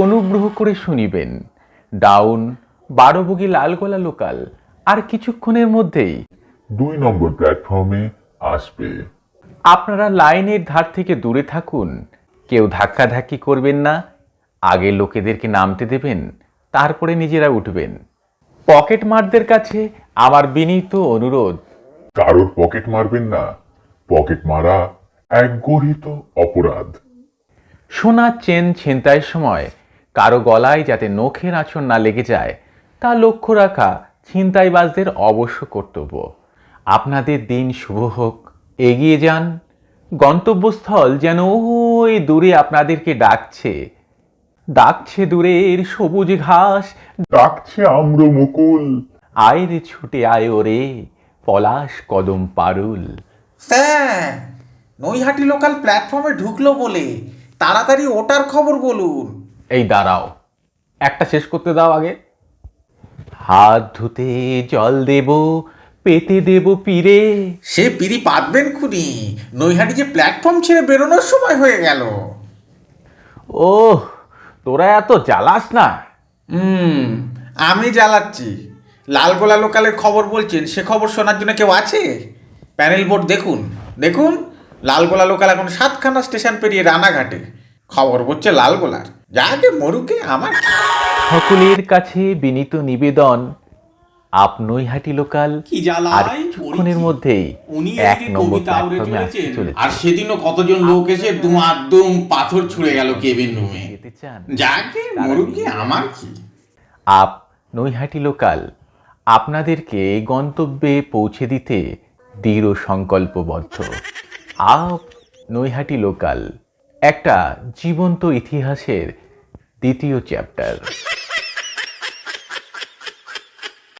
অনুগ্রহ করে শুনিবেন। ডাউন বারো বগি লালগোলা লোকাল আর কিছুক্ষণের মধ্যেই। দুই নম্বর প্ল্যাটফর্মে আসবে। আপনারা লাইনের ধার থেকে দূরে থাকুন। কেউ ধাক্কাধাক্কি করবেন না। আগে লোকেদেরকে নামতে দেবেন তারপরে নিজেরা উঠবেন। পকেট মারদের কাছে আমার বিনীত অনুরোধ। কারোর পকেট মারবেন না। পকেট মারা এক গর্হিত অপরাধ। সোনা চেন ছিনতাইয়ের সময় কারও গলায় যাতে নখের আঁচড় না লেগে যায় তা লক্ষ্য রাখা ছিনতাইবাজদের অবশ্য কর্তব্য। আপনাদের দিন শুভ হোক এগিয়ে যান। গন্তব্যস্থল যেন ওই দূরে আপনাদেরকে ডাকছে। ডাকছে দূরের সবুজ ঘাস ডাকছে আম্র মুকুল আয় রে ছুটে আয় ওরে পলাশ কদম পারুল। স্যার নৈহাটি লোকাল প্ল্যাটফর্মে ঢুকলো বলে। তাড়াতাড়ি ওটার খবর বলুন। এই দাঁড়াও। একটা শেষ করতে দাও আগে। হাত ধুতে জল দেব পেতে দেব পীরে। সে পিড়ি পাতবেন খুনি। নৈহাটি যে প্ল্যাটফর্ম ছেড়ে বেরোনোর সময় হয়ে গেল। ও তোরা এত জ্বালাস না। হুম আমি জ্বালাচ্ছি। লালগোলা লোকালের খবর বলছেন সে খবর শোনার জন্য কেউ আছে? প্যানেল বোর্ড দেখুন। দেখুন লালগোলা লোকাল এখন সাতখানা স্টেশন পেরিয়ে রানাঘাটে। খবর বলছে লালগোলার। যাকে মরুকে আমার সকলের কাছে বিনীত নিবেদন আপ নৈহাটি লোকাল আর কিছুক্ষণের মধ্যেই উনি এক নম্বর প্ল্যাটফর্মে আসতে চলেছে। আর সেদিনও কতজন লোক এসে দুম পাথর ছুঁড়ে গেল কেবিন রুমে। চান। যাকে মরুকে আমার কি? আপ নৈহাটি লোকাল আপনাদেরকে গন্তব্যে পৌঁছে দিতে দৃঢ় সংকল্পবদ্ধ। Up Naihati local. একটা জীবন্ত ইতিহাসের দ্বিতীয় চ্যাপ্টার।